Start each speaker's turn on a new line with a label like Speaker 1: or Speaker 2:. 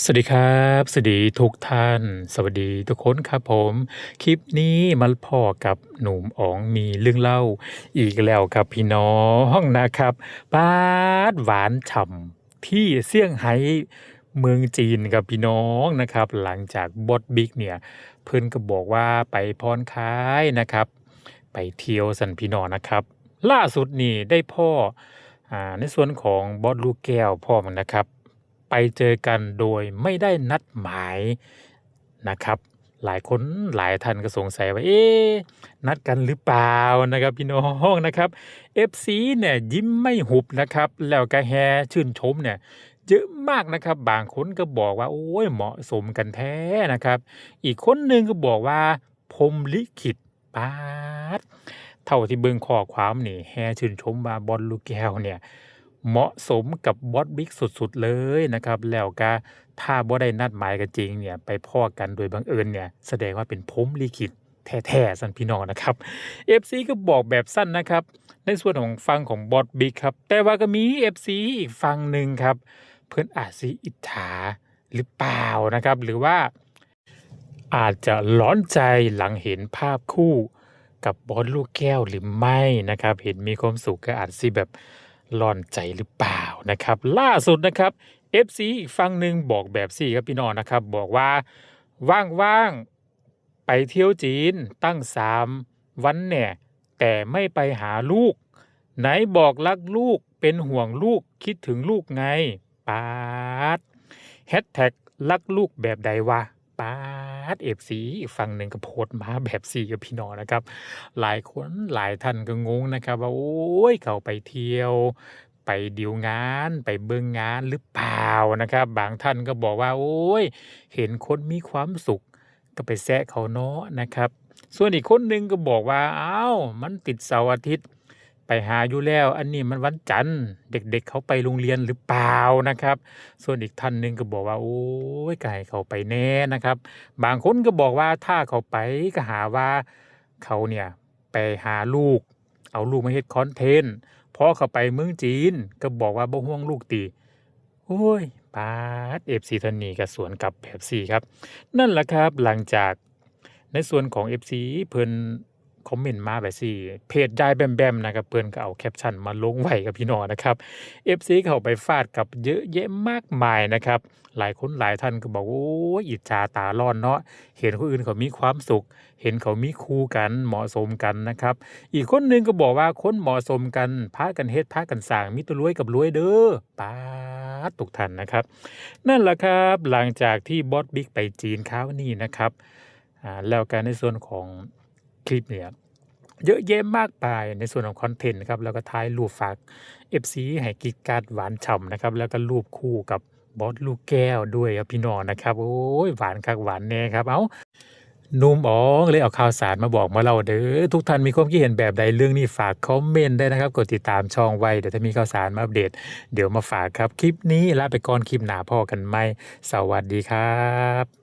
Speaker 1: สวัสดีครับ สวัสดีทุกท่าน สวัสดีทุกคนครับผม คลิปนี้มาพ่อกับหนุ่มอ๋องมีเรื่องเล่า อีกแล้วครับพี่น้องนะครับปาดหวานฉ่ำที่เซี่ยงไฮ้เมืองจีนกับพี่น้องนะครับ หลังจากบอสบิ๊กเนี่ย เพิ่อนก็บอกว่าไปพรคายนะครับ ไปเที่ยวสันพี่น้องนะครับ ล่าสุดนี่ได้พ่ออ่าในส่วนของบอสลูกแก้วพ่อมันนะครับ ไปเจอกันโดยไม่ได้นัดหมายนะครับ หลายคนหลายท่านก็สงสัยว่าเอ๊ะนัดกันหรือเปล่านะครับพี่น้องนะครับ FC เนี่ยยิ้มไม่หุบนะครับ แล้วก็แฮชื่นชมเนี่ยเยอะมากนะครับ บางคนก็บอกว่า โอ้ยเหมาะสมกันแท้นะครับ อีกคนหนึ่งก็บอกว่าพรมลิขิตปาดเท่าที่เบิ่งข้อความนี่แฮชื่นชมว่าบอลลูกแก้วเนี่ย เหมาะสมกับบอสบิ๊กสุดๆเลยนะครับ แล้วก็ถ้าบ่ได้นัดหมายกันจริงเนี่ยไปพ้อกันโดยบังเอิญเนี่ยแสดงว่าเป็นพมลิขิตแท้ๆสันพี่น้องนะครับ FC ก็บอกแบบสั้นนะครับ ในส่วนของฟังของบอสบิ๊กครับ แต่ว่าก็มี FC อีกฟังหนึ่งครับ เพื่อนอาจสิอิจฉาหรือเปล่านะครับ หรือว่าอาจจะร้อนใจหลังเห็นภาพคู่กับบอสลูกแก้วหรือไม่นะครับ เห็นมีความสุขก็อาจสิแบบ ร้อนใจหรือเปล่านะครับ ล่าสุดนะครับ FC อีกฝั่งหนึ่งบอกแบบสี่ครับพี่น้องนะครับ บอกว่าว่างๆไปเที่ยวจีนตั้งสามวันเนี่ยแต่ไม่ไปหาลูก ไหนบอกรักลูกเป็นห่วงลูกคิดถึงลูกไงปาดแฮชแท็กรักลูกแบบใดวะปาด เอฟซีฝั่งหนึ่งก็โพสต์มาแบบสี่กับพี่น้องนะครับ หลายคนหลายท่านก็งงนะครับ ว่าโอ้ยเขาไปเที่ยว ไปดีลงานไปเบิ่งงานหรือเปล่านะครับ บางท่านก็บอกว่า โอ้ย เห็นคนมีความสุข ก็ไปแซะเขาเนาะนะครับ ส่วนอีกคนหนึ่งก็บอกว่าอ้าวมันติดเสาร์อาทิตย์ หาอยู่แล้ว อันนี้มันวันจันทร์เด็กๆเขาไปโรงเรียนหรือเปล่านะครับ ส่วนอีกท่านหนึ่งก็บอกว่า โอ้ยไก่เขาไปแน่นะครับ บางคนก็บอกว่าถ้าเขาไปก็หาว่าเขาเนี่ยไปหาลูก เอาลูกมาเฮ็ดคอนเทนต์พอเขาไปเมืองจีนก็บอกว่าบ่ห่วงลูกตีโอ้ยปาดเอฟซีทันนีกับสวนกับแบบซีครับ นั่นแหละครับหลังจากในส่วนของ FC เพิ่น คอมเมนต์มาแบบสี่เพจยายแบมแบมนะครับเพิ่อนก็เอาแคปชั่นมาลงไว้กับพี่น้องนะครับ FC เขาไปฟาดกับเยอะแยะมากมายนะครับ หลายคนหลายท่านก็บอกโอ้ยอิจฉาตาร้อนเนาะเห็นคนอื่นเขามีความสุข เห็นเขามีคู่กันเหมาะสมกันนะครับ อีกคนหนึงก็บอกว่าคนเหมาะสมกันพากันเฮ็ดพากันสร้างมิตรรวยกับรวยเด้อป้าดทุกท่านนะครับ นั่นแหละครับหลังจากที่บอสบิ๊กไปจีนคราวนี้นะครับแล้วการในส่วนของ คลิปเนี่ยเยอะแยะมากมายในส่วนของคอนเทนต์นะครับแล้วก็ท้ายรูปฝาก FC ให้กิกการหวานฉ่ำนะครับแล้วก็รูปคู่กับบอสลูกแก้วด้วยครับพี่น้องนะครับโอ้ยหวานคักหวานแน่ครับเอ้านุ่มอ๋องเลยเอาข่าวสารมาบอกมาเราเด้อทุกท่านมีความคิดเห็นแบบใดเรื่องนี้ฝากคอมเมนต์ได้นะครับ กดติดตามช่องไว้เดี๋ยวถ้ามีข่าวสารมาอัปเดต เดี๋ยวมาฝากครับ คลิปนี้ลาไปก่อนคลิปหนาพ่อกันไหมสวัสดีครับ